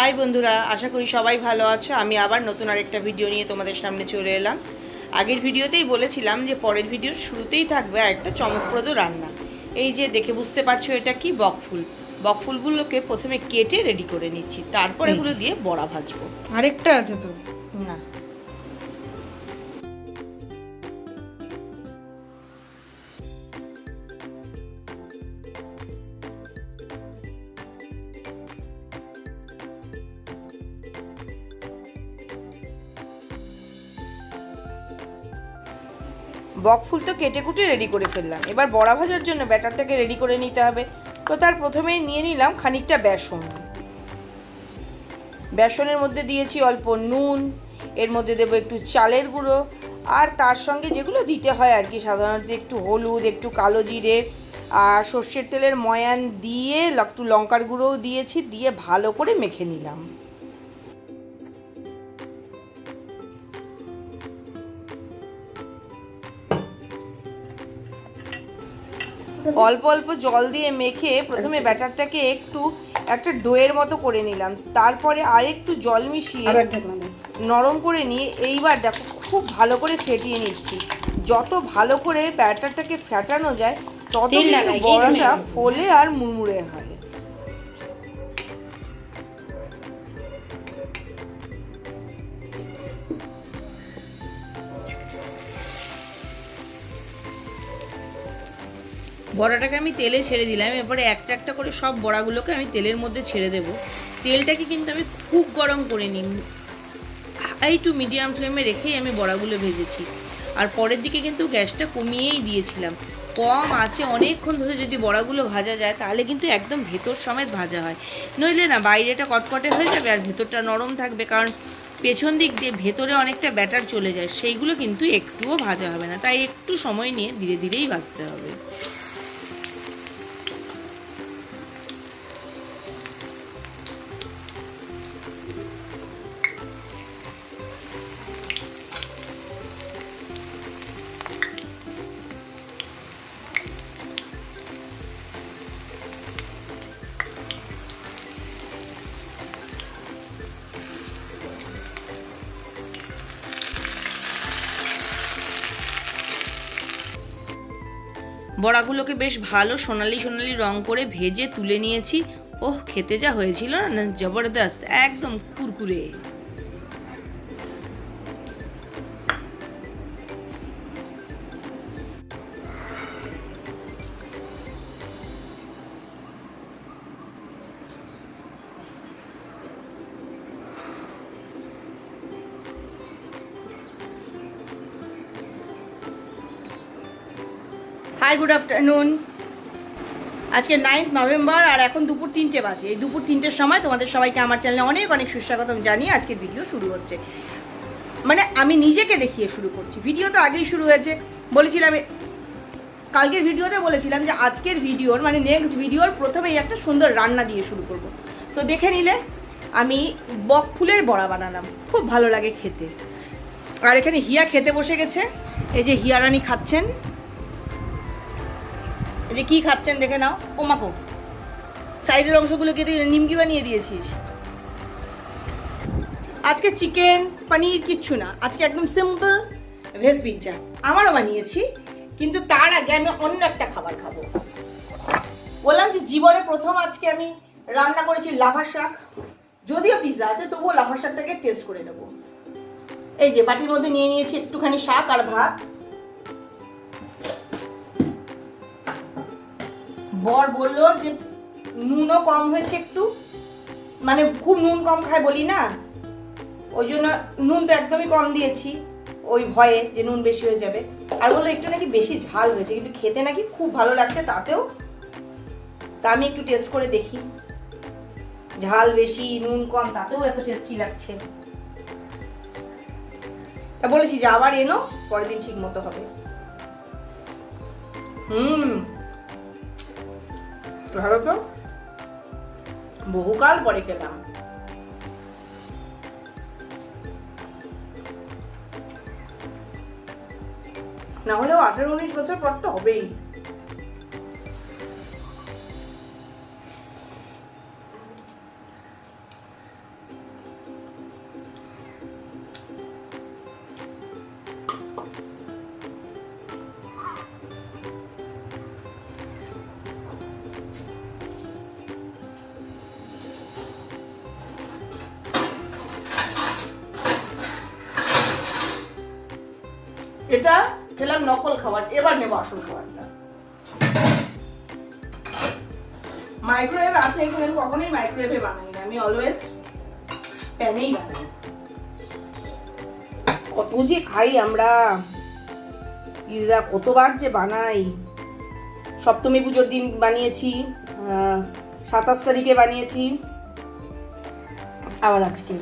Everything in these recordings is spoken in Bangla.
হাই বন্ধুরা আশা করি সবাই ভালো আছো। আমি আবার নতুন আরেকটা ভিডিও নিয়ে তোমাদের সামনে চলে এলাম। আগের ভিডিওতেই বলেছিলাম যে পরের ভিডিওর শুরুতেই থাকবে একটা চমকপ্রদ রান্না। এই যে দেখে বুঝতে পারছ এটা কি বকফুল বকফুলগুলোকে প্রথমে কেটে রেডি করে নিচ্ছি। তারপরে এগুলো দিয়ে বড়া ভাজবো। আরেকটা আছে তো। না। বকফুল তো কেটে কুটে রেডি করে ফেললাম। এবার বড়া ভাজার জন্য ব্যাটারটাকে রেডি করে নিতে হবে। তো তার প্রথমেই নিয়ে নিলাম খানিকটা বেসন। বেসনের মধ্যে দিয়েছি অল্প নুন, এর মধ্যে দেবো একটু চালের গুঁড়ো, আর তার সঙ্গে যেগুলো দিতে হয় আর কি, সাধারণত একটু হলুদ, একটু কালো জিরে, আর সর্ষের তেলের ময়ান দিয়ে একটু লঙ্কার গুঁড়োও দিয়েছি, দিয়ে ভালো করে মেখে নিলাম। অল্প অল্প জল দিয়ে মেখে প্রথমে ব্যাটারটাকে একটু একটা ডোয়ের মতো করে নিলাম তারপরে আর একটু জল মিশিয়ে। নরম করে নিয়ে এইবার দেখো খুব ভালো করে ফেটিয়ে নিচ্ছি যত ভালো করে ব্যাটারটাকে ফেটানো যায় তত কিন্তু বড়াটা। ফোলে আর মুড়মুড়ে হয় বড়াটাকে আমি তেলে ছেড়ে দিলাম, এরপরে একটা একটা করে সব বড়াগুলোকে আমি তেলের মধ্যে ছেড়ে দেব। তেলটাকে কিন্তু আমি খুব গরম করে নিই। হাই টু মিডিয়াম ফ্লেমে রেখেই আমি বড়াগুলো ভেজেছি। আর পরের দিকে কিন্তু গ্যাসটা কমিয়েই দিয়েছিলাম। কম আছে, অনেকক্ষণ ধরে যদি বড়াগুলো ভাজা যায়, তাহলে কিন্তু একদম ভেতর সমেত ভাজা হয়। নইলে না, বাইরেটা কটকটে হয়ে যাবে আর ভেতরটা নরম থাকবে, কারণ পেছন দিক দিয়ে ভেতরে অনেকটা ব্যাটার চলে যায়। সেইগুলো কিন্তু একটুও ভাজা হবে না। তাই একটু সময় নিয়ে ধীরে ধীরেই ভাজতে হবে। বড়াগুলোকে বেশ ভালো সোনালি সোনালি রং করে ভেজে তুলে নিয়েছি। ওহ, খেতে যা হয়েছিল না জবরদস্ত, একদম কুরকুরে। হাই গুড আফটারনুন আজকে নাইন্থ নভেম্বর আর এখন দুপুর তিনটে বাজে। এই দুপুর তিনটের সময় তোমাদের সবাইকে আমার চ্যানেলে অনেক অনেক সুস্বাগতম জানিয়ে আজকের ভিডিও শুরু হচ্ছে। মানে আমি নিজেকে দেখিয়ে শুরু করছি। ভিডিও তো আগেই শুরু হয়েছে। বলেছিলাম কালকের ভিডিওতে বলেছিলাম যে আজকের ভিডিওর মানে নেক্সট ভিডিওর প্রথমেই একটা সুন্দর রান্না দিয়ে শুরু করব। তো দেখে নিলে, আমি বক ফুলের বড়া বানালাম। খুব ভালো লাগে খেতে। আর এখানে হিয়া খেতে বসে গেছে। এই যে হিয়া রানী খাচ্ছেন। যে কি খাচ্ছেন দেখে নাও। ও মাকো সাইডের অংশগুলো কেটে নিমকি বানিয়ে দিয়েছিস। আজকে চিকেন, পনির কিচ্ছু না। আজকে একদম সিম্পল ভেজ পিৎজা আমারও বানিয়েছি, কিন্তু তার আগে আমি অন্য একটা খাবার খাব। বললাম যে জীবনে প্রথম আজকে আমি রান্না করেছি লাফার শাক। যদিও পিৎজা আছে, তবুও লাফার শাকটাকে টেস্ট করে নেব। এই যে বাটির মধ্যে নিয়ে নিয়েছি একটুখানি শাক আর ভাত। বর বলল যে নুনও কম হয়েছে একটু। মানে খুব নুন কম খায় বলি না। ওই জন্য নুন তো একদমই কম দিয়েছি। ওই ভয়ে যে নুন বেশি হয়ে যাবে। আর বলল একটু নাকি বেশি ঝাল হয়েছে। কিন্তু খেতে নাকি খুব ভালো লাগছে তাতেও। তা আমি একটু টেস্ট করে দেখি। ঝাল বেশি, নুন কম, তাতেও এত টেস্টি লাগছে। তা বলেছি যে আবার এনো, পরের দিন ঠিক মতো হবে। হুম। ভালো তো। বহুকাল পরে খেলাম। না হলেও আঠারো উনিশ বছর পর তো হবেই। এটা খেলাম নকল খাবার, এবার নেব আসল খাবারটা। মাইক্রোওয়েভ আছে, কিন্তু আমি কখনোই মাইক্রোওয়েভে বানাই না। আমি অলওয়েজ প্যানেই বানাই। কত যে খাই আমরা। পিৎজা কতবার যে বানাই। সপ্তমী পুজোর দিন বানিয়েছি সাতাশ তারিখে বানিয়েছি। আবার আজকে।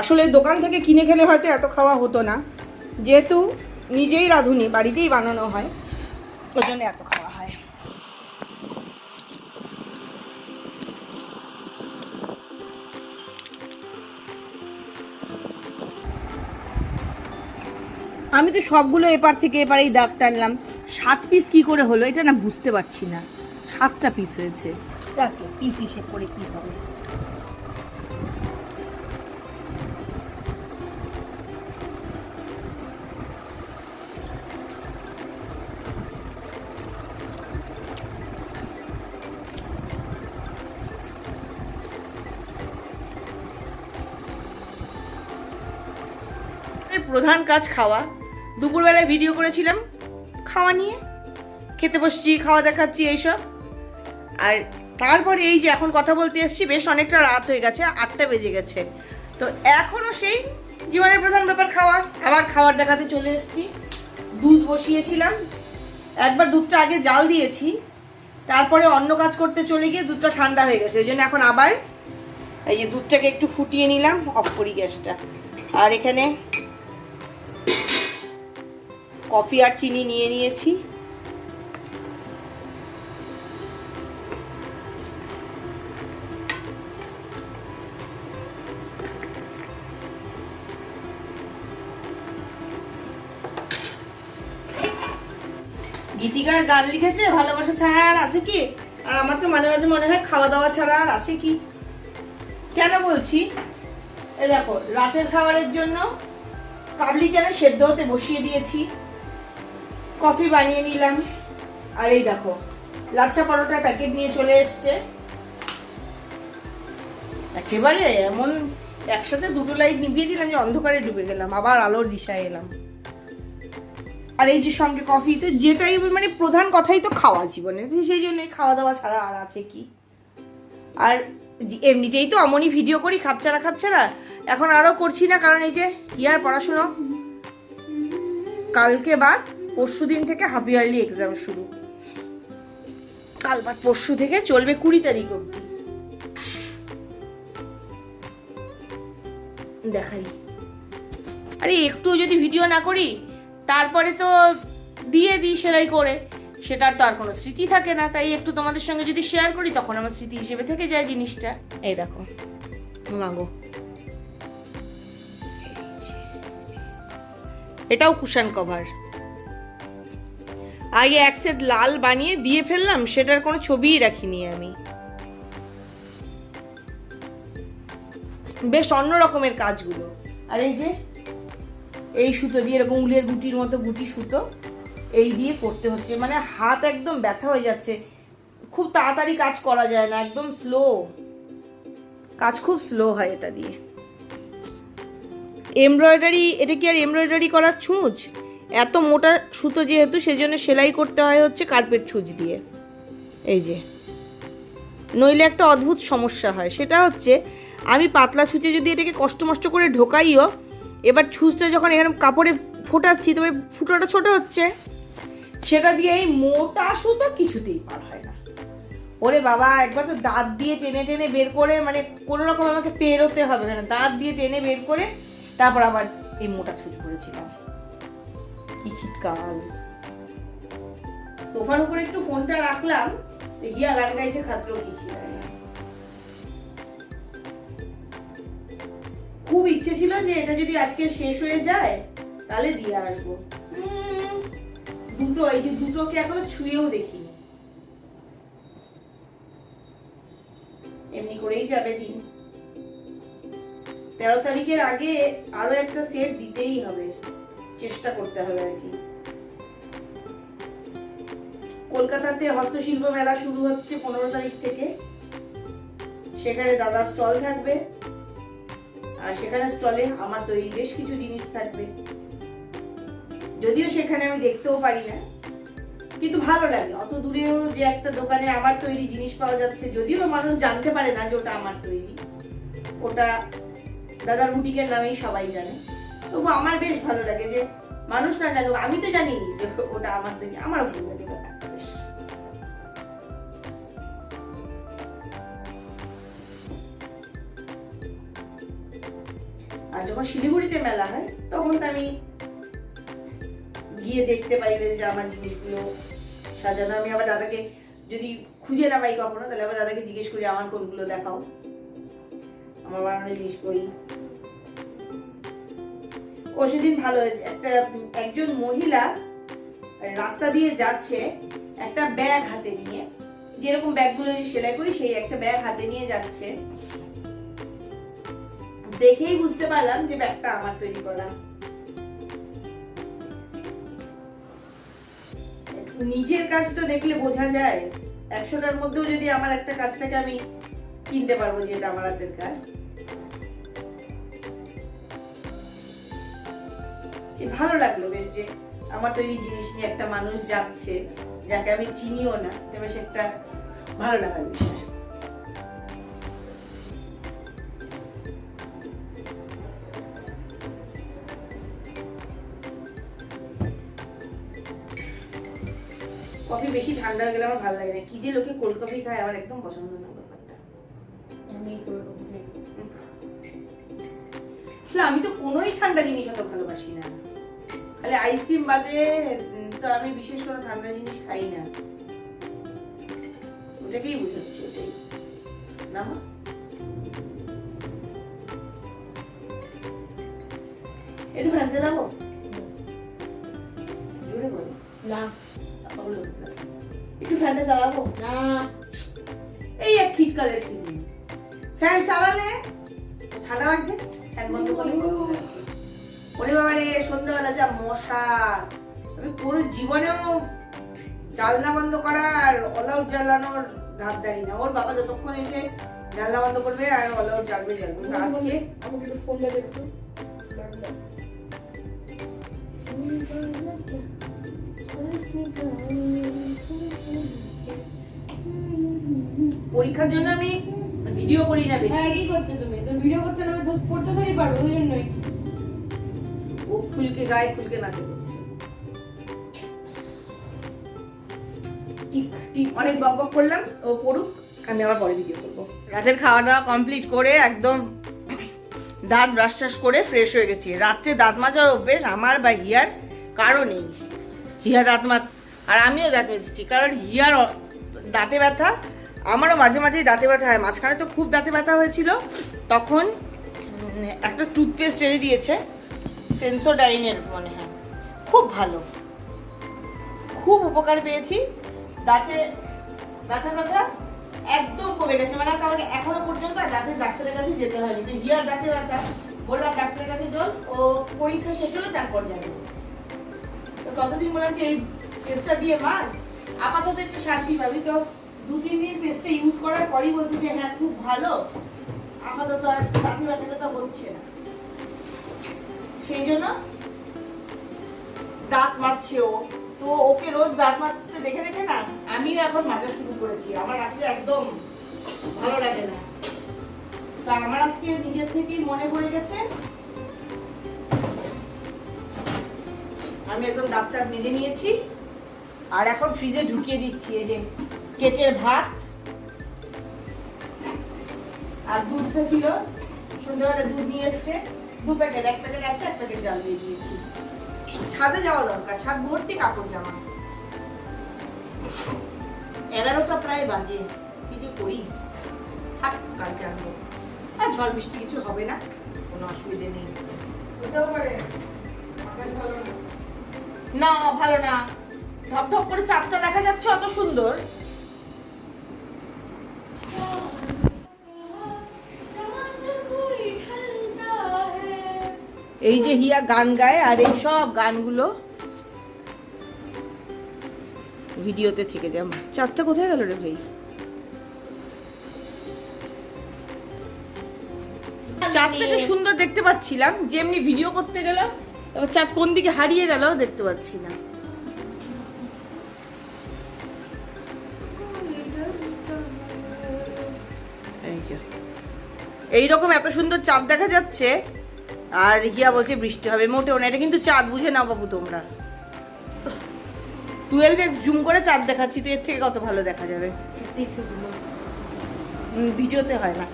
আসলে দোকান থেকে কিনে খেলে হয়তো এত খাওয়া হতো না। যেহেতু নিজেই রাঁধুনি, বাড়িতেই বানানো হয় ওই জন্য এত খাওয়া হয়। আমি তো সবগুলো এপার থেকে এপারেই দাগ টানলাম। সাত পিস কি করে হলো এটা না বুঝতে পারছি না। সাতটা পিস হয়েছে। পিস হিসেব করে কি হবে? প্রধান কাজ খাওয়া। দুপুরবেলায় ভিডিও করেছিলাম খাওয়া নিয়ে। খেতে বসছি, খাওয়া দেখাচ্ছি এইসব। আর তারপরে এই যে এখন কথা বলতে এসছি, বেশ অনেকটা রাত হয়ে গেছে, আটটা বেজে গেছে। তো এখনও সেই জীবনের প্রধান ব্যাপার খাওয়া। আবার খাবার দেখাতে চলে এসেছি। দুধ বসিয়েছিলাম। একবার দুধটা আগে জাল দিয়েছি। তারপরে অন্য কাজ করতে চলে গিয়ে দুধটা ঠান্ডা হয়ে গেছে। ওই জন্য এখন আবার এই যে দুধটাকে একটু ফুটিয়ে নিলাম, অফ করি গ্যাসটা। আর এখানে কফি আর চিনি নিয়ে নিয়েছি। গীতিকার গান লিখেছে, ভালোবাসা ছাড়া আর আছে কি? আর আমার তো মাঝে মাঝে মনে হয় খাওয়া দাওয়া ছাড়া আর আছে কি? কেন বলছি? এ দেখো, রাতের খাবারের জন্য কাবলি চানা সেদ্ধ হতে বসিয়ে দিয়েছি। কফি বানিয়ে নিলাম। আর এই দেখো, লাচ্ছা পরোটা প্যাকেট নিয়ে চলে এসছে। একেবারে এমন একসাথে দুটো লাইট নিভিয়ে দিলাম যে অন্ধকারে ডুবে গেলাম, আবার আলোর দিশায় এলাম। আর এই যে সঙ্গে কফি, তো যেটাই মানে প্রধান কথাই তো খাওয়া জীবনে সেই জন্যই খাওয়া দাওয়া ছাড়া আর আছে কি? আর এমনিতেই তো অমনই ভিডিও করি, খাপছাড়া খাপছাড়া। এখন আরও করছি না, কারণ এই যে, ইয়ার পড়াশুনো। কালকে বাদ পরশু দিন থেকে হাফ ইয়ারলি এক্সাম শুরু। কাল বাদ পরশু থেকে চলবে কুড়ি তারিখ অব্দি দেখাই। আরে একটু যদি ভিডিও না করি তারপরে তো দিয়ে দিই সেলাই করে। সেটার তো আর কোনো স্মৃতি থাকে না। তাই একটু তোমাদের সঙ্গে যদি শেয়ার করি তখন আমার স্মৃতি হিসেবে থেকে যায় জিনিসটা। এই দেখো মাগো। এটাও কুশন কভার আগে এক সেট লাল বানিয়ে দিয়ে ফেললাম, সেটার কোনো ছবিই রাখিনি আমি। বেশ অন্য রকমের কাজগুলো। আর এই যে, এই সুতো দিয়ে এরকম উলের গুটির মতো গুটি সুতো, এই দিয়ে করতে হচ্ছে। মানে হাত একদম ব্যথা হয়ে যাচ্ছে। খুব তাড়াতাড়ি কাজ করা যায় না, একদম স্লো কাজ খুব স্লো হয় এটা দিয়ে। এমব্রয়ডারি এটা কি আর এমব্রয়ডারি করার ছুঁচ? এত মোটা সুতো যেহেতু, সেজন্য সেলাই করতে হয় হচ্ছে কার্পেট ছুঁচ দিয়ে। এই যে। নইলে একটা অদ্ভুত সমস্যা হয়। সেটা হচ্ছে, আমি পাতলা ছুঁচে যদি এটাকে কষ্ট মষ্ট করে ঢোকাইও, এবার ছুঁচটা যখন এখানে কাপড়ে ফোটাচ্ছি, তবে ফুটোটা ছোট হচ্ছে। সেটা দিয়ে এই মোটা সুতো কিছুতেই পার হয় না। ওরে বাবা, একবার তো দাঁত দিয়ে টেনে টেনে বের করে মানে কোনো রকম আমাকে পেরোতে হবে না। দাঁত দিয়ে টেনে বের করে, তারপর আবার এই মোটা ছুঁচ করেছিলাম শীতকাল সোফার উপরে একটু ফোনটা রাখলাম গিয়া গান গাইছে খাত্র কি খুব ইচ্ছে ছিল যে এটা যদি আজকে শেষ হয়ে যায়, তাহলে দিয়ে আসব। দুটো, এই যে দুটোকে এখনও ছুঁয়েও দেখিনি এমনি করেই যাবে দিন। তেরো তারিখের আগে আরও একটা সেট দিতেই হবে। চেষ্টা করতে হবে আর কি। কলকাতাতে হস্তশিল্প মেলা শুরু হচ্ছে পনেরো তারিখ থেকে। সেখানে দাদা স্টল থাকবে। আর সেখানে স্টলে আমার তৈরি বেশ কিছু জিনিস থাকবে। যদিও সেখানে আমি দেখতেও পারি না, কিন্তু ভালো লাগে। অত দূরেও যে একটা দোকানে আমার তৈরি জিনিস পাওয়া যাচ্ছে, যদিও মানুষ জানতে পারে না যে ওটা আমার তৈরি। ওটা দাদার বুটিকের নামেই সবাই জানে। তবু আমার বেশ ভালো লাগে যে মানুষ না জানুক, আমি তো জানি যে ওটা আমার তৈরি আমার ভালো লাগে। আর যখন শিলিগুড়িতে মেলা হয়, তখন তো আমি গিয়ে দেখতে পাই যে আমার জিনিসগুলো সাজানো। আমি আবার দাদাকে যদি খুঁজে না পাই কখনো, তাহলে আবার দাদাকে জিজ্ঞেস করি, আমার কোনগুলো দেখাও? আমার বানানো জিনিস করি। ও সেদিন ভালো হয়েছে। একটা, একজন মহিলা রাস্তা দিয়ে যাচ্ছে একটা ব্যাগ হাতে নিয়ে। যেরকম ব্যাগগুলো সেলাই করি, সেই একটা ব্যাগ হাতে নিয়ে যাচ্ছে। দেখেই বুঝতে পারলাম যে ব্যাগটা আমার তৈরি করা। নিজের কাজ তো দেখলে বোঝা যায়, একশোটার মধ্যেও যদি আমার একটা কাজ থাকে, আমি কিনতে পারব যেটা আমার হাতের কাজ। ভালো লাগল বেশ যে আমার তৈরি জিনিস নিয়ে একটা মানুষ যাচ্ছে, যাকে আমি চিনিও না বেশ একটা ভালো লাগার বিষয়। কফি বেশি ঠান্ডা হয়ে গেলে আমার ভালো লাগে না। কি যে লোকে কোল্ড কফি খায় আমার একদম পছন্দ না ব্যাপারটা। আমি আসলে আমি তো কোনোই ঠান্ডা জিনিস অত ভালোবাসি না। খালি আইসক্রিম বাদে তো আমি বিশেষ করে ঠান্ডা জিনিস খাই না। ওটাকেই বুঝাচ্ছি ওটাই। না? একটু ফ্যান চালাবো জোরে বলো। না। বলো। একটু ফ্যানটা চালাবো? না। এই এক শীতকালের সিজন ফ্যান চালালে ঠান্ডা লাগছে ফ্যান বন্ধ করলে ওরে বাবা রে সন্ধ্যাবেলা যা মশা। আমি কোনো জীবনেও জানলা বন্ধ করা আর অল জ্বালানোর ধার দাঁড়ি না। ওর বাবা যতক্ষণ এসে জানলা বন্ধ করবে আর অল আউট জ্বালবে জ্বালবে। আজকে আমাকে একটু ফোনটা দেখো পরীক্ষার জন্য আমি ভিডিও করি না বেশি। হ্যাঁ কি করছ তুমি? তুমি ভিডিও করছ না আমি তো করতে থরি পারব ওই জন্যই। ও খুলকে গায়ে খুলকে নাচে করছে। অনেক বক বক করলাম ও পড়ুক আমি আবার পরে ভিডিও করব। রাতের খাওয়া দাওয়া কমপ্লিট করে একদম দাঁত ব্রাশ টাশ করে ফ্রেশ হয়ে গেছি। রাত্রে দাঁত মাজার অভ্যেস আমার বা হিয়ার কারও নেই। হিয়া দাঁত মাজ আর আমিও দাঁত মেজেছি, কারণ হিয়ার দাঁতে ব্যথা, আমারও মাঝে মাঝেই দাঁতে ব্যথা হয়। মাঝখানে তো খুব দাঁতে ব্যথা হয়েছিল, তখন একটা টুথপেস্ট এনে দিয়েছে, সেন্সোডাইনের মনে হয়। খুব ভালো। খুব উপকার পেয়েছি। দাঁতে ব্যথা ব্যথা একদম কমে গেছে। মানে কাউকে এখনও পর্যন্ত আর দাঁতের ডাক্তারের কাছে যেতে হয়নি। তো হিয়ার দাঁতে ব্যথা, বললাম ডাক্তারের কাছে জল ও পরীক্ষা শেষ হলে তারপর যাবে। ততদিন বললাম যে এই পেস্টটা দিয়ে মার? আপাতত একটু শান্তি পাবি। তো দু, তিন দিন পেস্টটা ইউজ করার পরই বলছে যে হ্যাঁ খুব ভালো। আপাতত আর দাঁতে ব্যথাটা হচ্ছে না। সেই জন্য দাঁত মারছে ও। তো ওকে রোজ দাঁত মাজতে দেখে দেখে না, আমিও এখন মাজা শুরু করেছি। আমার রাত্রে একদম ভালো লাগে না। তা আমার আজকে নিজের থেকেই মনে পড়ে গেছে আমি একদম দাঁত টাত মেজে নিয়েছি। আর এখন ফ্রিজে ঢুকিয়ে দিচ্ছি, এই যে কেটের ভাত। আর দুধটা ছিল, সন্ধ্যাবেলা দুধ নিয়ে এসছে। দু প্যাকেট, এক প্যাকেট আছে, এক প্যাকেট জাল দিয়ে দিয়েছি। ছাদে যাওয়া দরকার, ছাদ ভর্তি কাপড় জামা। এগারোটা প্রায় বাজে, কি যে করি? থাক, কালকে আনব আর ঝড় বৃষ্টি কিছু হবে না, কোনো অসুবিধে নেই। হতেও পারে, আকাশ ভালো না। না, ভালো না। ঢপ করে চাঁদটা দেখা যাচ্ছে অত সুন্দর। এই যে হিয়া গান গায় আর এই সব গানগুলো ভিডিওতে থেকে যায়। চাঁদটা কোথায় গেল রে ভাই? চাঁদটাকে সুন্দর দেখতে পাচ্ছিলাম, যেমনি ভিডিও করতে গেলাম। চাঁদ কোন দিকে হারিয়ে গেল দেখতে পাচ্ছি না। এইরকম এত সুন্দর চাঁদ দেখা যাচ্ছে, আর হিয়া বলছে বৃষ্টি হবে, মোটেও না, এটা কিন্তু চাঁদ, বুঝে নাও বাবু তোমরা। টুয়েলভ এক্স জুম করে চাঁদ দেখাচ্ছি, তো এর থেকে কত ভালো দেখা যাবে। ভিডিওতে হয় না।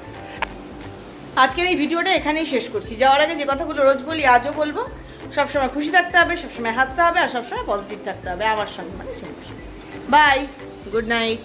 আজকের এই ভিডিওটা এখানেই শেষ করছি। যাওয়ার আগে যে কথাগুলো রোজ বলি, আজও বলব সবসময় খুশি থাকতে হবে, সবসময় হাসতে হবে আর সবসময় পজিটিভ থাকতে হবে। আমার সঙ্গে মানে বাই গুড নাইট